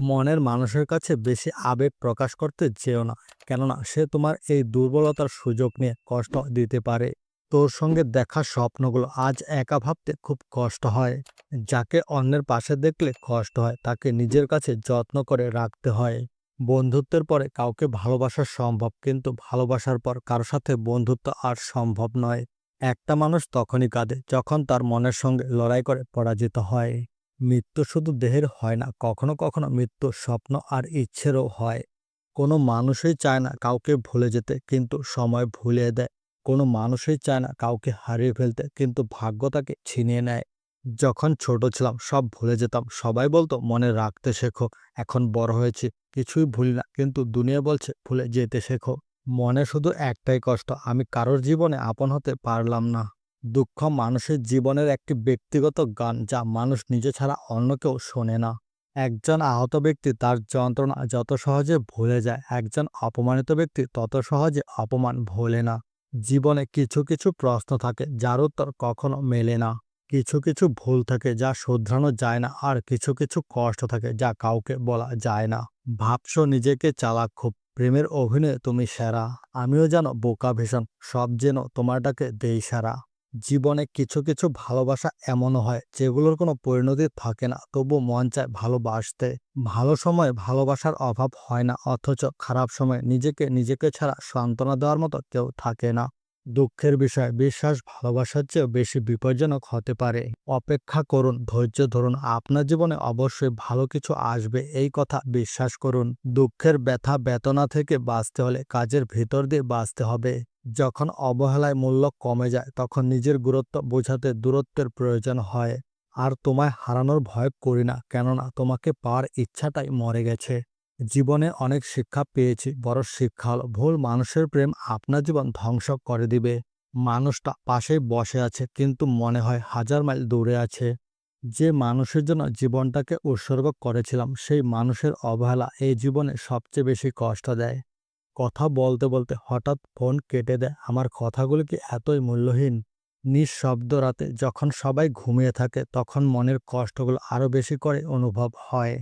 মনের মানুষের কাছে বেশি আবেগ প্রকাশ করতে যেও না। কেননা সে তোমার এই দুর্বলতার সুযোগ নিয়ে কষ্ট দিতে পারে। তোর সঙ্গে দেখা স্বপ্নগুলো আজ একা ভাবতে খুব কষ্ট হয়। যাকে অন্যের পাশে দেখলে কষ্ট হয়, তাকে নিজের কাছে যত্ন করে রাখতে হয়। বন্ধুত্বের পরে কাউকে ভালোবাসা সম্ভব, কিন্তু ভালোবাসার পর কারও সাথে বন্ধুত্ব আর সম্ভব নয়। একটা মানুষ তখনই কাঁদে, যখন তার মনের সঙ্গে লড়াই করে পরাজিত হয়। মৃত্যু শুধু দেহের হয় না, কখনো কখনো মৃত্যু স্বপ্ন আর ইচ্ছেরও হয়। কোনো মানুষই চায় না কাউকে ভুলে যেতে, কিন্তু সময় ভুলিয়ে দেয়। কোনো মানুষই চায় না কাউকে হারিয়ে ফেলতে, কিন্তু ভাগ্য তাকে ছিনিয়ে নেয়। যখন ছোট ছিলাম, সব ভুলে যেতাম। সবাই বলতো, মনে রাখতে শেখো, এখন বড় হয়েছি। কিছুই ভুলি না, কিন্তু দুনিয়া বলছে, ভুলে যেতে শেখো। মনে শুধু একটাই কষ্ট, আমি কারোর জীবনে আপন হতে পারলাম না। দুঃখ মানুষের জীবনের একটি ব্যক্তিগত গান যা মানুষ নিজে ছাড়া অন্য কেউ শোনে না। একজন আহত ব্যক্তি তার যন্ত্রণা যত সহজে ভুলে যায়, একজন অপমানিত ব্যক্তি তত সহজে অপমান ভোলে না। জীবনে কিছু কিছু প্রশ্ন থাকে যার উত্তর কখনো মেলে না। কিছু কিছু ভুল থাকে যা শুধরানো যায় না আর কিছু কিছু কষ্ট থাকে যা কাউকে বলা যায় না। ভাবছ নিজেকে চালাক, খুব প্রেমের অভিনয়ে তুমি সেরা। আমিও যেন বোকা ভীষণ, সব যেন তোমারটাকে দেই সারা। জীবনে কিছু কিছু ভালোবাসা এমনও হয় যেগুলোর কোনো পরিণতি থাকে না। তবু মন চায় ভালোবাসতে। ভালো সময় ভালোবাসার অভাব হয় না, অথচ খারাপ সময় নিজেকে নিজেকে ছাড়া সান্ত্বনা দেওয়ার মতো কেউ থাকে না। দুঃখের বিষয়। বিশ্বাস, ভালোবাসার চেয়েও বেশি বিপজ্জনক হতে পারে। অপেক্ষা করুন, ধৈর্য ধরুন। আপনার জীবনে অবশ্যই ভালো কিছু আসবে, এই কথা বিশ্বাস করুন। দুঃখের ব্যথা বেতনা থেকে বাঁচতে হলে কাজের ভিতর দিয়ে বাঁচতে হবে। যখন অবহেলায় মূল্য কমে যায়, তখন নিজের গুরুত্ব বোঝাতে দূরত্বের প্রয়োজন হয়। আর তোমায় হারানোর ভয় করি না, কেননা তোমাকে পাওয়ার ইচ্ছাটাই মরে গেছে। জীবনে অনেক শিক্ষা পেয়েছি। বড় শিক্ষা হল ভুল মানুষের প্রেম আপনার জীবন ধ্বংস করে দিবে। মানুষটা পাশেই বসে আছে, কিন্তু মনে হয় হাজার মাইল দূরে আছে। যে মানুষের জন্য জীবনটাকে উৎসর্গ করেছিলাম, সেই মানুষের অবহেলা এই জীবনে সবচেয়ে বেশি কষ্ট দেয়। কথা বলতে বলতে হঠাৎ ফোন কেটে দেয়, আমার কথাগুলো কি এতই মূল্যহীন? নিঃশব্দ রাতে যখন সবাই ঘুমিয়ে থাকে, তখন মনের কষ্টগুলো আরও বেশি করে অনুভব হয়।